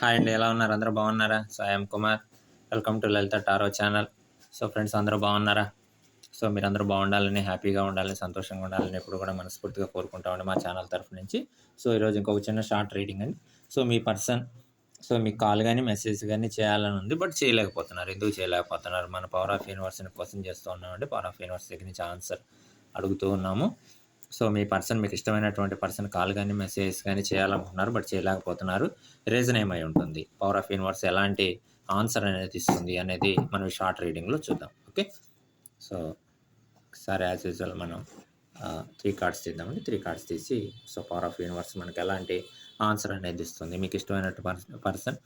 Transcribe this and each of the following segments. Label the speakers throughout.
Speaker 1: Hi అండి ఎలా ఉన్నారు? అందరూ బాగున్నారా? So I'm Kumar welcome to Lalitha tarot channel so friends అందరూ బాగున్నారా? సో మీరు అందరూ బాగుండాలని హ్యాపీగా ఉండాలని సంతోషంగా ఉండాలని ఎప్పుడు కూడా మనస్ఫూర్తిగా కోరుకుంటామండి మా ఛానల్ తరఫు నుంచి. సో ఈరోజు ఇంకొక చిన్న షార్ట్ రీడింగ్ అండి. సో మీ పర్సన్ సో మీకు కాల్ కానీ మెసేజ్ కానీ చేయాలని ఉంది బట్ చేయలేకపోతున్నారు. ఎందుకు చేయలేకపోతున్నారు? మన పవర్ ఆఫ్ యూనివర్స్ని క్వశ్చన్ చేస్తూ ఉన్నామండి. పవర్ ఆఫ్ యూనివర్స్ దగ్గర నుంచి ఆన్సర్ అడుగుతూ ఉన్నాము. సో మీ పర్సన్ మీకు ఇష్టమైనటువంటి పర్సన్ కాల్ కానీ మెసేజ్ కానీ చేయాలనుకుంటున్నారు బట్ చేయలేకపోతున్నారు. రీజన్ ఏమై ఉంటుంది? పవర్ ఆఫ్ యూనివర్స్ ఎలాంటి ఆన్సర్ అనేది ఇస్తుంది అనేది మనం షార్ట్ రీడింగ్లో చూద్దాం. ఓకే? సో ఒకసారి యాజ్ యూజువల్ మనం త్రీ కార్డ్స్ తీద్దామండి. త్రీ కార్డ్స్ తీసి సో పవర్ ఆఫ్ యూనివర్స్ మనకి ఎలాంటి ఆన్సర్ అనేది ఇస్తుంది? మీకు ఇష్టమైనటువంటి పర్సన్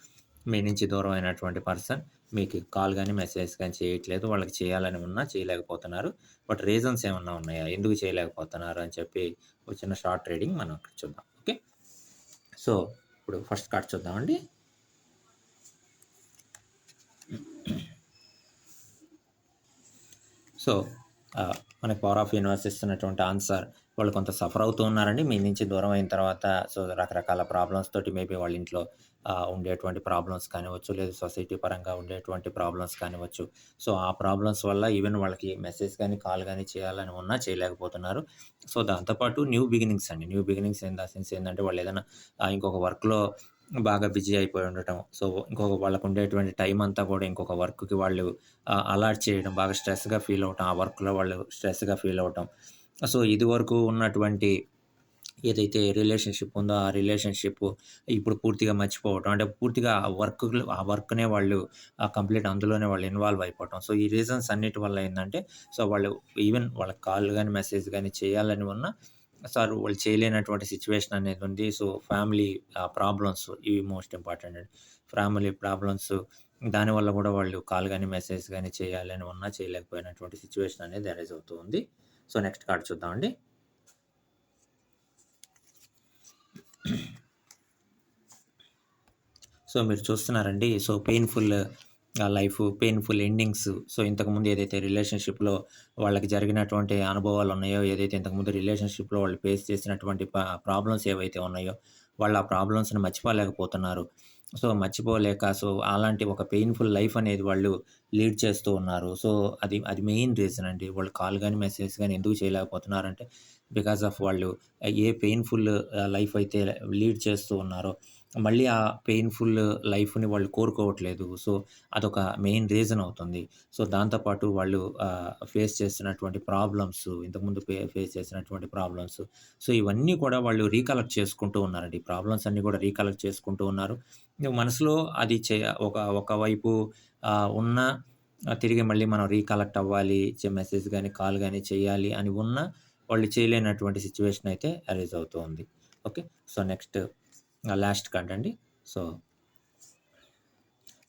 Speaker 1: మీ నుంచి దూరం అయినటువంటి పర్సన్ మీకు కాల్ కానీ మెసేజ్ కానీ చేయట్లేదు. వాళ్ళకి చేయాలని ఉన్నా చేయలేకపోతున్నారు. బట్ రీజన్స్ ఏమన్నా ఉన్నాయా? ఎందుకు చేయలేకపోతున్నారు? అని చెప్పి వచ్చిన షార్ట్ ట్రేడింగ్ మనం ఇక్కడ చూద్దాం. ఓకే? సో ఇప్పుడు ఫస్ట్ కార్డ్ చూద్దామండి. సో మనకి పవర్ ఆఫ్ యూనివర్స్ ఇస్తున్నటువంటి ఆన్సర్ వాళ్ళు కొంత సఫర్ అవుతూ ఉన్నారండి. మీ నుంచి దూరం అయిన తర్వాత సో రకరకాల ప్రాబ్లమ్స్ తోటి మేబీ వాళ్ళ ఇంట్లో ఉండేటువంటి ప్రాబ్లమ్స్ కానివచ్చు లేదు సొసైటీ పరంగా ఉండేటువంటి ప్రాబ్లమ్స్ కానివచ్చు సో ఆ ప్రాబ్లమ్స్ వల్ల ఈవెన్ వాళ్ళకి మెసేజ్ కానీ కాల్ కానీ చేయాలని ఉన్నా చేయలేకపోతున్నారు. సో దాంతోపాటు న్యూ బిగినింగ్స్ అండి. న్యూ బిగినింగ్స్ ఏందా సెన్స్ ఏంటంటే వాళ్ళు ఏదైనా ఇంకొక వర్క్లో బాగా బిజీ అయిపోయి ఉండటం. సో ఇంకొక వాళ్ళకు ఉండేటువంటి టైం అంతా కూడా ఇంకొక వర్క్కి వాళ్ళు అలాట్ చేయడం బాగా స్ట్రెస్గా ఫీల్ అవటం ఆ వర్క్లో వాళ్ళు స్ట్రెస్గా ఫీల్ అవటం. సో ఇది వరకు ఉన్నటువంటి ఏదైతే రిలేషన్షిప్ ఉందో ఆ రిలేషన్షిప్ ఇప్పుడు పూర్తిగా మర్చిపోవటం. అంటే పూర్తిగా ఆ వర్క్ ఆ వర్క్నే వాళ్ళు కంప్లీట్ అందులోనే వాళ్ళు ఇన్వాల్వ్ అయిపోవటం. సో ఈ రీజన్స్ అన్నిటి వల్ల ఏంటంటే సో వాళ్ళు ఈవెన్ వాళ్ళ కాల్ కానీ మెసేజ్ కానీ చేయాలని ఉన్నా సార్ వాళ్ళు చేయలేనటువంటి సిచ్యువేషన్ అనేది ఉంది. సో ఫ్యామిలీ ప్రాబ్లమ్స్ ఇవి మోస్ట్ ఇంపార్టెంట్ అండి ఫ్యామిలీ ప్రాబ్లమ్స్ దానివల్ల కూడా వాళ్ళు కాల్ కానీ మెసేజ్ కానీ చేయాలని ఉన్నా చేయలేకపోయినటువంటి సిచ్యువేషన్ అనేది అరేజ్ అవుతుంది సో నెక్స్ట్ కార్డ్ చూద్దామండి సో మీరు చూస్తున్నారండి. So painful life painful endings. So ఇంతకుముందు ఏదైతే రిలేషన్షిప్లో వాళ్ళకి జరిగినటువంటి అనుభవాలు ఉన్నాయో ఏదైతే ఇంతకుముందు రిలేషన్షిప్లో వాళ్ళు ఫేస్ చేసినటువంటి ప్రాబ్లమ్స్ ఏవైతే ఉన్నాయో వాళ్ళు ఆ ప్రాబ్లమ్స్ని మర్చిపోలేకపోతున్నారు. సో మర్చిపోలేక సో అలాంటి ఒక పెయిన్ఫుల్ లైఫ్ అనేది వాళ్ళు లీడ్ చేస్తూ ఉన్నారు. సో అది అది మెయిన్ రీజన్ అండి. వాళ్ళు కాల్ కానీ మెసేజ్ కానీ ఎందుకు చేయలేకపోతున్నారంటే బికాస్ ఆఫ్ వాళ్ళు ఏ పెయిన్ఫుల్ లైఫ్ అయితే లీడ్ చేస్తూ ఉన్నారో మళ్ళీ ఆ పెయిన్ఫుల్ లైఫ్ని వాళ్ళు కోరుకోవట్లేదు. సో అదొక మెయిన్ రీజన్ అవుతుంది. సో దాంతోపాటు వాళ్ళు ఫేస్ చేస్తున్నటువంటి ప్రాబ్లమ్స్ ఇంతకుముందు ఫేస్ చేసినటువంటి ప్రాబ్లమ్స్ సో ఇవన్నీ కూడా వాళ్ళు రీకలెక్ట్ చేసుకుంటూ ఉన్నారండి. ప్రాబ్లమ్స్ అన్నీ కూడా రీకలెక్ట్ చేసుకుంటూ ఉన్నారు. మనసులో అది చే ఒక ఒకవైపు ఉన్న తిరిగి మళ్ళీ మనం రీకలెక్ట్ అవ్వాలి మెసేజ్ కానీ కాల్ కానీ చేయాలి అని ఉన్న వాళ్ళు చేయలేనటువంటి సిచ్యువేషన్ అయితే అరేజ్ అవుతూ ఉంది. Okay so next last card అండి. సో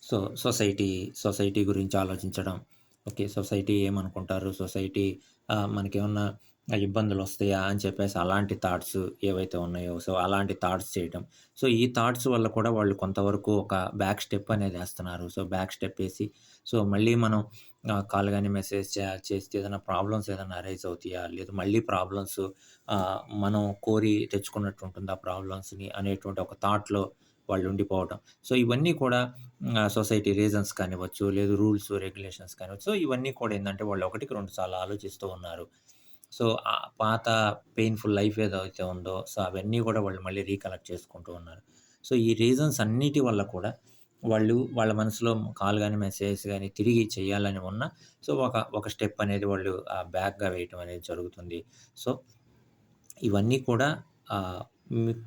Speaker 1: సో సొసైటీ సొసైటీ గురించి ఆలోచించడం. ఓకే సొసైటీ ఏమనుకుంటారు? సొసైటీ మనకేమన్నా ఇబ్బందులు వస్తాయా అని చెప్పేసి అలాంటి థాట్స్ ఏవైతే ఉన్నాయో సో అలాంటి థాట్స్ చేయటం. సో ఈ థాట్స్ వల్ల కూడా వాళ్ళు కొంతవరకు ఒక బ్యాక్ స్టెప్ అనేది వేస్తున్నారు. సో బ్యాక్ స్టెప్ వేసి సో మళ్ళీ మనం కాల్ కానీ మెసేజ్ చేస్తే ఏదైనా ప్రాబ్లమ్స్ ఏదైనా అరైజ్ అవుతాయా? లేదు మళ్ళీ ప్రాబ్లమ్స్ మనం కోరి తెచ్చుకున్నట్టు ఉంటుంది ఆ ప్రాబ్లమ్స్ని అనేటువంటి ఒక థాట్లో వాళ్ళు ఉండిపోవడం సో ఇవన్నీ కూడా సొసైటీ రీజన్స్ కానివ్వచ్చు లేదు రూల్స్ రెగ్యులేషన్స్ కానివ్వచ్చు. సో ఇవన్నీ కూడా ఏంటంటే వాళ్ళు ఒకటికి రెండు సార్లు ఆలోచిస్తూ ఉన్నారు. సో ఆ పాత పెయిన్ఫుల్ లైఫ్ ఏదైతే ఉందో సో అవన్నీ కూడా వాళ్ళు మళ్ళీ రీకలెక్ట్ చేసుకుంటూ ఉన్నారు. సో ఈ రీజన్స్ అన్నిటి వల్ల కూడా వాళ్ళు వాళ్ళ మనసులో కాల్ కానీ మెసేజ్ కానీ తిరిగి చేయాలని ఉన్న సో ఒక ఒక స్టెప్ అనేది వాళ్ళు బ్యాక్గా వేయటం అనేది జరుగుతుంది. సో ఇవన్నీ కూడా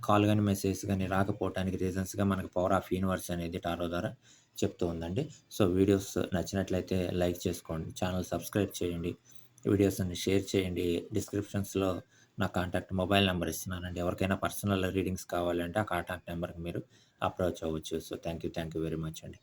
Speaker 1: కాల్ కానీ మెసేజ్ కానీ రాకపోవటానికి రీజన్స్గా మనకి పవర్ ఆఫ్ యూనివర్స్ అనేది టారో ద్వారా చెప్తూ ఉందండి. సో వీడియోస్ నచ్చినట్లయితే లైక్ చేసుకోండి ఛానల్ సబ్స్క్రైబ్ చేయండి వీడియోస్ని షేర్ చేయండి డిస్క్రిప్షన్స్లో నా కాంటాక్ట్ మొబైల్ నెంబర్ ఇస్తున్నానండి. ఎవరికైనా పర్సనల్ రీడింగ్స్ కావాలంటే ఆ కాంటాక్ట్ నెంబర్కి మీరు అప్రోచ్ అవ్వచ్చు. So thank you thank you very much అండి.